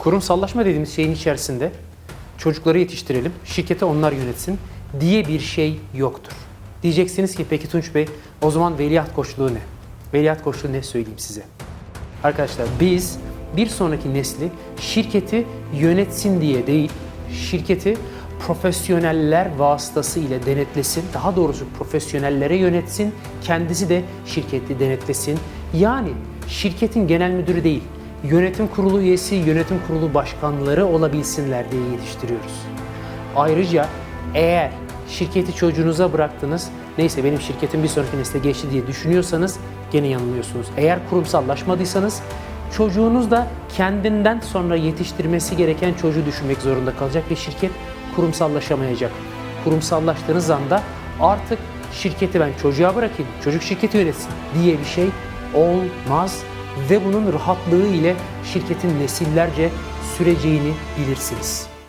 kurumsallaşma dediğimiz şeyin içerisinde çocukları yetiştirelim, şirketi onlar yönetsin diye bir şey yoktur. Diyeceksiniz ki peki Tunç Bey o zaman veliaht koçluğu ne? Veliaht koçluğu ne söyleyeyim size? Arkadaşlar biz bir sonraki nesli şirketi yönetsin diye değil, şirketi profesyoneller vasıtası ile denetlesin, daha doğrusu profesyonellere yönetsin, kendisi de şirketi denetlesin. Yani şirketin genel müdürü değil, yönetim kurulu üyesi, yönetim kurulu başkanları olabilsinler diye yetiştiriyoruz. Ayrıca eğer şirketi çocuğunuza bıraktınız, neyse benim şirketim bir sonraki nesle geçti diye düşünüyorsanız gene yanılıyorsunuz. Eğer kurumsallaşmadıysanız çocuğunuz da kendinden sonra yetiştirmesi gereken çocuğu düşünmek zorunda kalacak ve şirket kurumsallaşamayacak. Kurumsallaştığınız anda artık şirketi ben çocuğa bırakayım, çocuk şirketi yönetsin diye bir şey olmaz ve bunun rahatlığı ile şirketin nesillerce süreceğini bilirsiniz.